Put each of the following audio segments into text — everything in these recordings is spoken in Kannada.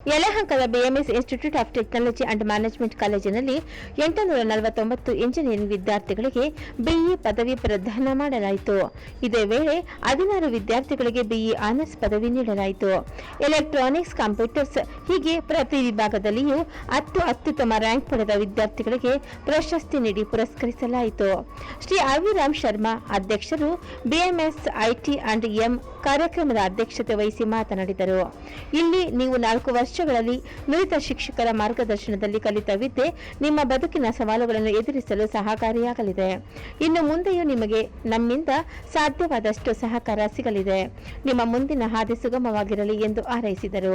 ಯಲಹಂಕದ BMS institute of technology and management ಕಾಲೇಜಿನಲ್ಲಿ ಎಂಟುನೂರ ನಲವತ್ತೊಂಬತ್ತು ಇಂಜಿನಿಯರಿಂಗ್ ವಿದ್ಯಾರ್ಥಿಗಳಿಗೆ ಬಿಇ ಪದವಿ ಪ್ರದಾನ ಮಾಡಲಾಯಿತು. ಇದೇ ವೇಳೆ ಹದಿನಾರು ವಿದ್ಯಾರ್ಥಿಗಳಿಗೆ ಬಿಇ ಆನರ್ಸ್ ಪದವಿ ನೀಡಲಾಯಿತು. ಎಲೆಕ್ಟ್ರಾನಿಕ್ಸ್ ಕಂಪ್ಯೂಟರ್ಸ್ ಹೀಗೆ ಪ್ರತಿ ವಿಭಾಗದಲ್ಲಿಯೂ ಹತ್ತು ಅತ್ಯುತ್ತಮ ರ್ಯಾಂಕ್ ಪಡೆದ ವಿದ್ಯಾರ್ಥಿಗಳಿಗೆ ಪ್ರಶಸ್ತಿ ನೀಡಿ ಪುರಸ್ಕರಿಸಲಾಯಿತು. ಶ್ರೀ ಅವಿರಾಮ್ ಶರ್ಮಾ ಅಧ್ಯಕ್ಷರು ಬಿಎಂಎಸ್ ಐಟಿ ಅಂಡ್ ಎಂ ಕಾರ್ಯಕ್ರಮದ ಅಧ್ಯಕ್ಷತೆ ವಹಿಸಿ ಮಾತನಾಡಿದರು. ಇಲ್ಲಿ ನೀವು ನಾಲ್ಕು ವರ್ಷಗಳಲ್ಲಿ ನುರಿತ ಶಿಕ್ಷಕರ ಮಾರ್ಗದರ್ಶನದಲ್ಲಿ ಕಲಿತ ವಿದ್ಯೆ ನಿಮ್ಮ ಬದುಕಿನ ಸವಾಲುಗಳನ್ನು ಎದುರಿಸಲು ಸಹಕಾರಿಯಾಗಲಿದೆ. ಇನ್ನು ಮುಂದೆಯೂ ನಿಮಗೆ ನಮ್ಮಿಂದ ಸಾಧ್ಯವಾದಷ್ಟು ಸಹಕಾರ ಸಿಗಲಿದೆ. ನಿಮ್ಮ ಮುಂದಿನ ಹಾದಿ ಸುಗಮವಾಗಿರಲಿ ಎಂದು ಹಾರೈಸಿದರು.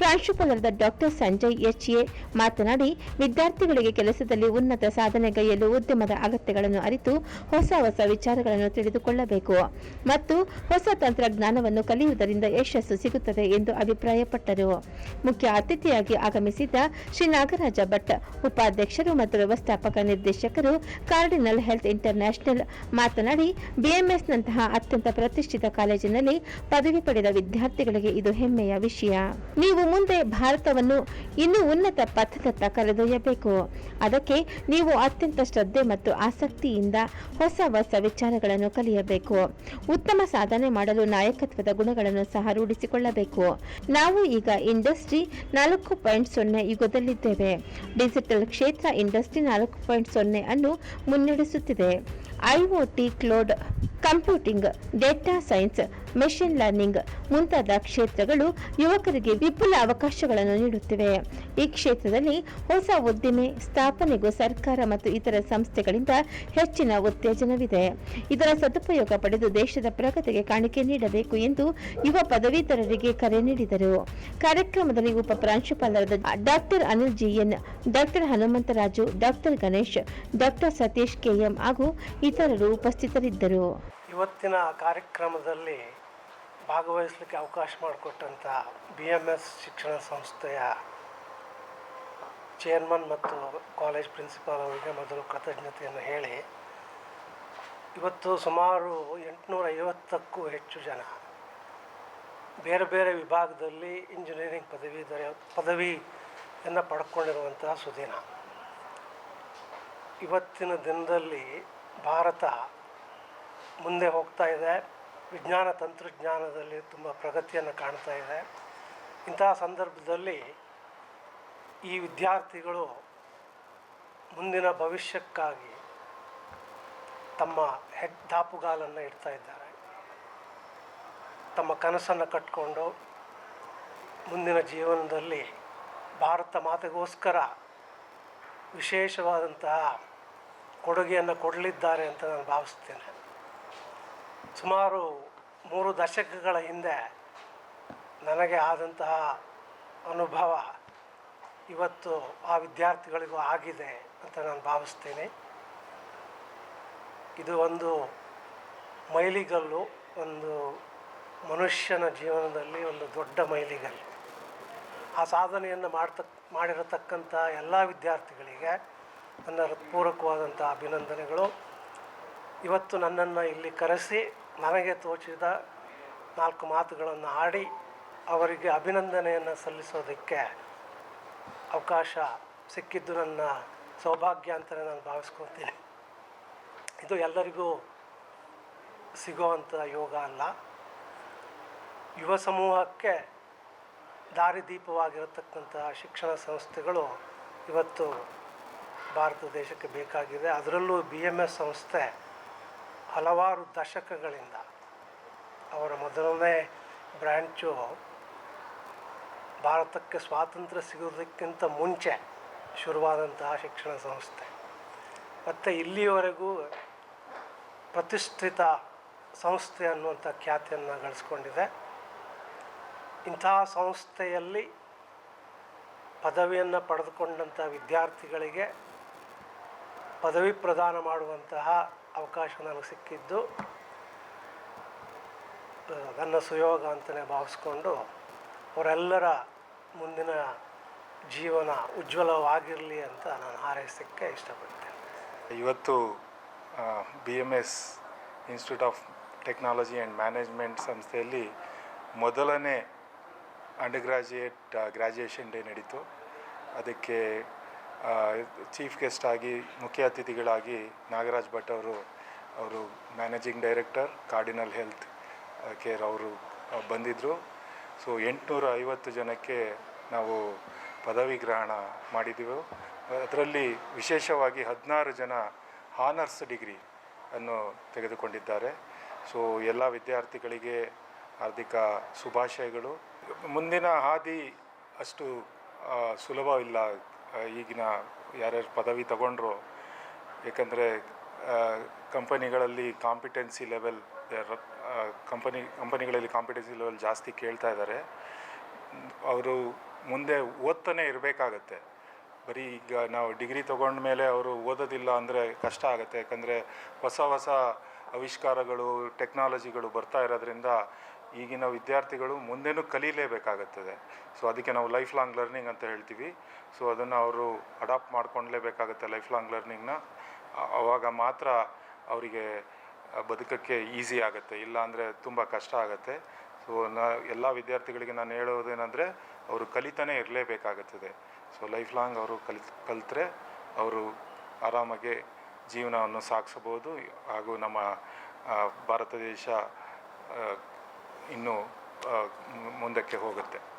ಪ್ರಾಂಶುಪಾಲರಾದ ಡಾಕ್ಟರ್ ಸಂಜಯ್ ಎಚ್ ಎ ಮಾತನಾಡಿ, ವಿದ್ಯಾರ್ಥಿಗಳಿಗೆ ಕೆಲಸದಲ್ಲಿ ಉನ್ನತ ಸಾಧನೆಗೈಯಲು ಉದ್ಯಮದ ಅಗತ್ಯಗಳನ್ನು ಅರಿತು ಹೊಸ ಹೊಸ ವಿಚಾರಗಳನ್ನು ತಿಳಿದುಕೊಳ್ಳಬೇಕು ಮತ್ತು ಹೊಸ ತಂತ್ರಜ್ಞಾನವನ್ನು ಕಲಿಯುವುದರಿಂದ ಯಶಸ್ಸು ಸಿಗುತ್ತದೆ ಎಂದು ಅಭಿಪ್ರಾಯಪಟ್ಟರು. ಮುಖ್ಯ ಅತಿಥಿಯಾಗಿ ಆಗಮಿಸಿದ್ದ ಶ್ರೀ ನಾಗರಾಜ ಭಟ್, ಉಪಾಧ್ಯಕ್ಷರು ಮತ್ತು ವ್ಯವಸ್ಥಾಪಕ ನಿರ್ದೇಶಕರು ಕಾರ್ಡಿನಲ್ ಹೆಲ್ತ್ ಇಂಟರ್ನ್ಯಾಷನಲ್ ಮಾತನಾಡಿ, ಬಿಎಂಎಸ್ನಂತಹ ಅತ್ಯಂತ ಪ್ರತಿಷ್ಠಿತ ಕಾಲೇಜಿನಲ್ಲಿ ಪದವಿ ಪಡೆದ ವಿದ್ಯಾರ್ಥಿಗಳಿಗೆ ಇದು ಹೆಮ್ಮೆಯ ವಿಷಯ. ನೀವು ಮುಂದೆ ಭಾರತವನ್ನು ಇನ್ನೂ ಉನ್ನತ ಪಥದತ್ತ ಕರೆದೊಯ್ಯಬೇಕು. ಅದಕ್ಕೆ ನೀವು ಅತ್ಯಂತ ಶ್ರದ್ಧೆ ಮತ್ತು ಆಸಕ್ತಿಯಿಂದ ಹೊಸ ಹೊಸ ವಿಚಾರಗಳನ್ನು ಕಲಿಯಬೇಕು. ಉತ್ತಮ ಸಾಧನೆ ಮಾಡಲು ನಾಯಕತ್ವದ ಗುಣಗಳನ್ನು ಸಹ ರೂಢಿಸಿಕೊಳ್ಳಬೇಕು. ನಾವು ಈಗ ಇಂಡಸ್ಟ್ರಿ ನಾಲ್ಕು ಪಾಯಿಂಟ್ ಸೊನ್ನೆ ಯುಗದಲ್ಲಿದ್ದೇವೆ. ಡಿಜಿಟಲ್ ಕ್ಷೇತ್ರ ಇಂಡಸ್ಟ್ರಿ ನಾಲ್ಕು ಪಾಯಿಂಟ್ ಸೊನ್ನೆ ಅನ್ನು ಮುನ್ನಡೆಸುತ್ತಿದೆ. IOT cloud computing, data science, machine learning ಮುಂತಾದ ಕ್ಷೇತ್ರಗಳು ಯುವಕರಿಗೆ ವಿಪುಲ ಅವಕಾಶಗಳನ್ನು ನೀಡುತ್ತಿವೆ. ಈ ಕ್ಷೇತ್ರದಲ್ಲಿ ಹೊಸ ಉದ್ದಿಮೆ, ಸ್ಥಾಪನೆಗೂ ಸರ್ಕಾರ ಮತ್ತು ಇತರ ಸಂಸ್ಥೆಗಳಿಂದ ಹೆಚ್ಚಿನ ಉತ್ತೇಜನವಿದೆ. ಇದರ ಸದುಪಯೋಗ ಪಡೆದು ದೇಶದ ಪ್ರಗತಿಗೆ ಕಾಣಿಕೆ ನೀಡಬೇಕು ಎಂದು ಯುವ ಪದವೀಧರರಿಗೆ ಕರೆ ನೀಡಿದರು. ಕಾರ್ಯಕ್ರಮದಲ್ಲಿ ಉಪ ಪ್ರಾಂಶುಪಾಲರಾದ doctor Anil GN doctor Hanumantharaju doctor Ganesh doctor Satish KM ಹಾಗೂ ಇತರರು ಉಪಸ್ಥಿತರಿದ್ದರು. ಇವತ್ತಿನ ಕಾರ್ಯಕ್ರಮದಲ್ಲಿ ಭಾಗವಹಿಸಲಿಕ್ಕೆ ಅವಕಾಶ ಮಾಡಿಕೊಟ್ಟಂಥ ಬಿ ಎಂ ಎಸ್ ಶಿಕ್ಷಣ ಸಂಸ್ಥೆಯ ಚೇರ್ಮನ್ ಮತ್ತು ಕಾಲೇಜ್ ಪ್ರಿನ್ಸಿಪಾಲ್ ಅವರಿಗೆ ಮೊದಲು ಕೃತಜ್ಞತೆಯನ್ನು ಹೇಳಿ, ಇವತ್ತು ಸುಮಾರು ಎಂಟುನೂರ ಐವತ್ತಕ್ಕೂ ಹೆಚ್ಚು ಜನ ಬೇರೆ ಬೇರೆ ವಿಭಾಗದಲ್ಲಿ ಇಂಜಿನಿಯರಿಂಗ್ ಪದವಿ ಪದವಿ ಪದವಿಯನ್ನು ಪಡ್ಕೊಂಡಿರುವಂತಹ ಸುದಿನ. ಇವತ್ತಿನ ದಿನದಲ್ಲಿ ಭಾರತ ಮುಂದೆ ಹೋಗ್ತಾ ಇದೆ. ವಿಜ್ಞಾನ ತಂತ್ರಜ್ಞಾನದಲ್ಲಿ ತುಂಬ ಪ್ರಗತಿಯನ್ನು ಕಾಣ್ತಾ ಇದೆ. ಇಂತಹ ಸಂದರ್ಭದಲ್ಲಿ ಈ ವಿದ್ಯಾರ್ಥಿಗಳು ಮುಂದಿನ ಭವಿಷ್ಯಕ್ಕಾಗಿ ತಮ್ಮ ಹೆಡ್ ದಾಪುಗಾಲನ್ನು ಇಡ್ತಾ ಇದ್ದಾರೆ. ತಮ್ಮ ಕನಸನ್ನು ಕಟ್ಕೊಂಡು ಮುಂದಿನ ಜೀವನದಲ್ಲಿ ಭಾರತ ಮಾತೆಗೋಸ್ಕರ ವಿಶೇಷವಾದಂತಹ ಕೊಡುಗೆಯನ್ನು ಕೊಡಲಿದ್ದಾರೆ ಅಂತ ನಾನು ಭಾವಿಸ್ತೇನೆ. ಸುಮಾರು ಮೂರು ದಶಕಗಳ ಹಿಂದೆ ನನಗೆ ಆದಂತಹ ಅನುಭವ ಇವತ್ತು ಆ ವಿದ್ಯಾರ್ಥಿಗಳಿಗೂ ಆಗಿದೆ ಅಂತ ನಾನು ಭಾವಿಸ್ತೇನೆ. ಇದು ಒಂದು ಮೈಲಿಗಲ್ಲು, ಒಂದು ಮನುಷ್ಯನ ಜೀವನದಲ್ಲಿ ಒಂದು ದೊಡ್ಡ ಮೈಲಿಗಲ್ಲು. ಆ ಸಾಧನೆಯನ್ನು ಮಾಡ್ತಕ್ ಮಾಡಿರತಕ್ಕಂಥ ಎಲ್ಲ ವಿದ್ಯಾರ್ಥಿಗಳಿಗೆ ನನ್ನ ಹೃತ್ಪೂರ್ವಕವಾದಂಥ ಅಭಿನಂದನೆಗಳು. ಇವತ್ತು ನನ್ನನ್ನು ಇಲ್ಲಿ ಕರೆಸಿ ನನಗೆ ತೋಚಿದ ನಾಲ್ಕು ಮಾತುಗಳನ್ನು ಆಡಿ ಅವರಿಗೆ ಅಭಿನಂದನೆಯನ್ನು ಸಲ್ಲಿಸೋದಕ್ಕೆ ಅವಕಾಶ ಸಿಕ್ಕಿದ್ದು ನನ್ನ ಸೌಭಾಗ್ಯ ಅಂತಲೇ ನಾನು ಭಾವಿಸ್ಕೊತೀನಿ ಇದು ಎಲ್ಲರಿಗೂ ಸಿಗುವಂಥ ಯೋಗ ಅಲ್ಲ. ಯುವ ಸಮೂಹಕ್ಕೆ ದಾರಿದೀಪವಾಗಿರತಕ್ಕಂಥ ಶಿಕ್ಷಣ ಸಂಸ್ಥೆಗಳು ಇವತ್ತು ಭಾರತ ದೇಶಕ್ಕೆ ಬೇಕಾಗಿದೆ. ಅದರಲ್ಲೂ ಬಿ ಎಂ ಎಸ್ ಸಂಸ್ಥೆ ಹಲವಾರು ದಶಕಗಳಿಂದ ಅವರ ಮೊದಲನೇ ಬ್ರ್ಯಾಂಚು ಭಾರತಕ್ಕೆ ಸ್ವಾತಂತ್ರ್ಯ ಸಿಗೋದಕ್ಕಿಂತ ಮುಂಚೆ ಶುರುವಾದಂತಹ ಶಿಕ್ಷಣ ಸಂಸ್ಥೆ. ಮತ್ತು ಇಲ್ಲಿಯವರೆಗೂ ಪ್ರತಿಷ್ಠಿತ ಸಂಸ್ಥೆ ಅನ್ನುವಂಥ ಖ್ಯಾತಿಯನ್ನು ಗಳಿಸ್ಕೊಂಡಿದೆ. ಇಂತಹ ಸಂಸ್ಥೆಯಲ್ಲಿ ಪದವಿಯನ್ನು ಪಡೆದುಕೊಂಡಂಥ ವಿದ್ಯಾರ್ಥಿಗಳಿಗೆ ಪದವಿ ಪ್ರದಾನ ಮಾಡುವಂತಹ ಅವಕಾಶ ನನಗೆ ಸಿಕ್ಕಿದ್ದು ನನ್ನ ಸುಯೋಗ ಅಂತಲೇ ಭಾವಿಸ್ಕೊಂಡು ಅವರೆಲ್ಲರ ಮುಂದಿನ ಜೀವನ ಉಜ್ವಲವಾಗಿರಲಿ ಅಂತ ನಾನು ಹಾರೈಸಕ್ಕೆ ಇಷ್ಟಪಡ್ತೇನೆ. ಇವತ್ತು B M S institute of technology and management ಸಂಸ್ಥೆಯಲ್ಲಿ ಮೊದಲನೇ ಅಂಡರ್ ಗ್ರಾಜುಯೇಟ್ ಗ್ರ್ಯಾಜುಯೇಷನ್ ಡೇ ನಡೀತು. ಅದಕ್ಕೆ ಚೀಫ್ ಗೆಸ್ಟ್ ಆಗಿ ಮುಖ್ಯ ಅತಿಥಿಗಳಾಗಿ ನಾಗರಾಜ್ ಭಟ್ ಅವರು ಅವರು managing director cardinal health care ಅವರು ಬಂದಿದ್ದರು ಸೊ ಎಂಟುನೂರ ಐವತ್ತು ಜನಕ್ಕೆ ನಾವು ಪದವಿ ಗ್ರಹಣ ಮಾಡಿದ್ದೆವು ಅದರಲ್ಲಿ ವಿಶೇಷವಾಗಿ ಹದಿನಾರು ಜನ ಹಾನರ್ಸ್ ಡಿಗ್ರಿ ಅನ್ನು ತೆಗೆದುಕೊಂಡಿದ್ದಾರೆ. ಸೊ ಎಲ್ಲ ವಿದ್ಯಾರ್ಥಿಗಳಿಗೆ ಹಾರ್ದಿಕ ಶುಭಾಶಯಗಳು. ಮುಂದಿನ ಹಾದಿ ಅಷ್ಟು ಸುಲಭವಿಲ್ಲ. ಈಗಿನ ಯಾರ್ಯಾರು ಪದವಿ ತಗೊಂಡ್ರು, ಏಕೆಂದರೆ ಕಂಪನಿಗಳಲ್ಲಿ ಕಾಂಪಿಟೆನ್ಸಿ ಲೆವೆಲ್ ಕಂಪನಿ, ಕಂಪನಿಗಳಲ್ಲಿ ಕಾಂಪಿಟೆನ್ಸಿ ಲೆವೆಲ್ ಜಾಸ್ತಿ ಕೇಳ್ತಾ ಇದ್ದಾರೆ. ಅವರು ಮುಂದೆ ಓದ್ತಾನೆ ಇರಬೇಕಾಗತ್ತೆ. ಬರೀ ಈಗ ನಾವು ಡಿಗ್ರಿ ಮೇಲೆ ಅವರು ಓದೋದಿಲ್ಲ ಅಂದರೆ ಕಷ್ಟ ಆಗುತ್ತೆ. ಯಾಕಂದರೆ ಹೊಸ ಹೊಸ ಆವಿಷ್ಕಾರಗಳು ಟೆಕ್ನಾಲಜಿಗಳು ಬರ್ತಾ ಇರೋದ್ರಿಂದ ಈಗಿನ ವಿದ್ಯಾರ್ಥಿಗಳು ಮುಂದೆನೂ ಕಲೀಲೇಬೇಕಾಗುತ್ತದೆ. ಸೊ ಅದಕ್ಕೆ ನಾವು ಲೈಫ್ ಲಾಂಗ್ ಲರ್ನಿಂಗ್ ಅಂತ ಹೇಳ್ತೀವಿ. ಸೊ ಅದನ್ನು ಅವರು ಅಡಾಪ್ಟ್ ಮಾಡ್ಕೊಳ್ಲೇಬೇಕಾಗುತ್ತೆ ಲೈಫ್ ಲಾಂಗ್ ಲರ್ನಿಂಗ್ನ ಆವಾಗ ಮಾತ್ರ ಅವರಿಗೆ ಬದುಕಕ್ಕೆ ಈಸಿ ಆಗುತ್ತೆ. ಇಲ್ಲ ಅಂದರೆ ತುಂಬ ಕಷ್ಟ ಆಗುತ್ತೆ. ಸೊ ನಾ, ಎಲ್ಲ ವಿದ್ಯಾರ್ಥಿಗಳಿಗೆ ನಾನು ಹೇಳೋದೇನೆಂದರೆ, ಅವರು ಕಲಿತಾನೆ ಇರಲೇಬೇಕಾಗುತ್ತದೆ. ಸೊ ಲೈಫ್ ಲಾಂಗ್ ಅವರು ಕಲಿ, ಕಲಿತ್ರೆ ಅವರು ಆರಾಮಾಗಿ ಜೀವನವನ್ನು ಸಾಗಿಸಬಹುದು ಹಾಗೂ ನಮ್ಮ ಭಾರತ ದೇಶ ಇನ್ನೂ ಮುಂದಕ್ಕೆ ಹೋಗುತ್ತೆ.